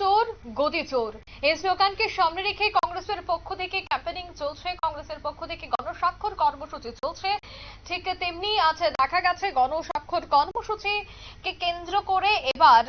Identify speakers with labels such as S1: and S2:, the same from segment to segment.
S1: চোর, গদি চোর। এই স্লোগানকে সামনে রেখে কংগ্রেসের পক্ষ থেকে ক্যাম্পেনিং চলছে। কংগ্রেসের পক্ষ থেকে গণস্বাক্ষর কর্মসূচি চলছে। ঠিক তেমনি আজ দেখা গেছে গণস্বাক্ষর কর্মসূচিকে কেন্দ্র করে এবার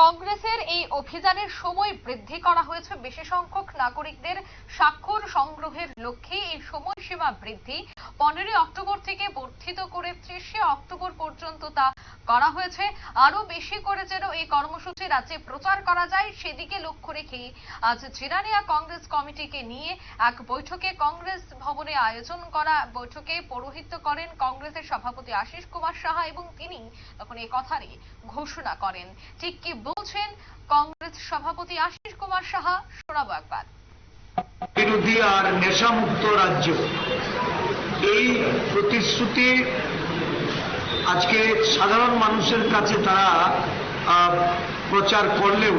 S1: কংগ্রেসের এই অভিযানের সময় বৃদ্ধি করা হয়েছে। বেশি সংখ্যক নাগরিকদের স্বাক্ষর সংগ্রহের লক্ষ্যে এই সময়সীমা বৃদ্ধি। পনেরোই অক্টোবর থেকে বর্ধিত করে ত্রিশে অক্টোবর পর্যন্ত তা করা হয়েছে। আরও বেশি করে যেন এই কর্মসূচি রাজ্যে প্রচার করা যায়, সেদিকে লক্ষ্য রেখে আজ জিরানিয়া কংগ্রেস কমিটিকে নিয়ে এক বৈঠকে কংগ্রেস ভবনে আয়োজন করা বৈঠকে পৌরোহিত্য করেন কংগ্রেসের সভাপতি আশিস কুমার সাহা এবং তিনি তখন এই কথারই ঘোষণা করেন। ঠিক কি বলছেন কংগ্রেস সভাপতি আশিস কুমার সাহা? শোনাবো একবার।
S2: বিরোধী আর নেশামুক্ত রাজ্য, এই প্রতিশ্রুতি আজকে সাধারণ মানুষের কাছে তারা প্রচার করলেও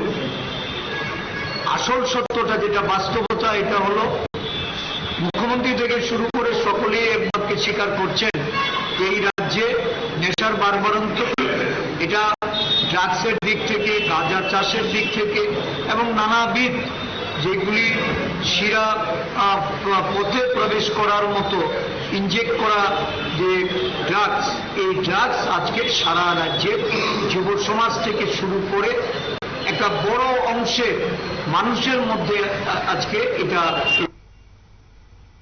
S2: আসল সত্যটা যেটা বাস্তবতা, এটা হলো মুখ্যমন্ত্রী থেকে শুরু করে সকলেই একমাত্রকে স্বীকার করছেন এই রাজ্যে নেশার বারবারন্ত এটা ড্রাগসের দিক থেকে, গাঁজা চাষের দিক থেকে এবং নানাবিধ যেগুলি শিরা পথে প্রবেশ করার মতো ইনজেক্ট করা যে ড্রাগস এই ড্রাগস আজকে সারা রাজ্যে যুব সমাজ থেকে শুরু করে একটা বড় অংশের মানুষের মধ্যে আজকে এটা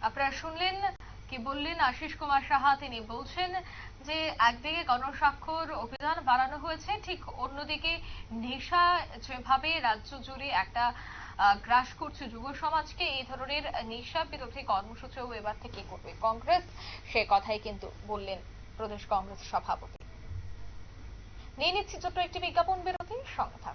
S1: আপনারা শুনলেন, কি বললেন আশিস কুমার সাহা? তিনি বলছেন যে, একদিকে গণস্বাক্ষর অভিযান বাড়ানো হয়েছে, ঠিক অন্যদিকে নেশা যেভাবে রাজ্য জুড়ে একটা গ্রাস করছে যুব সমাজকে, এই ধরনের নেশা বিরোধী কর্মসূচিও এবার থেকে করবে কংগ্রেস, সে কথাই কিন্তু বললেন। প্রদেশ কংগ্রেস সভাপতি নিয়ে নিচ্ছি ছোট্ট একটি বিজ্ঞাপন বিরতি সঙ্গে।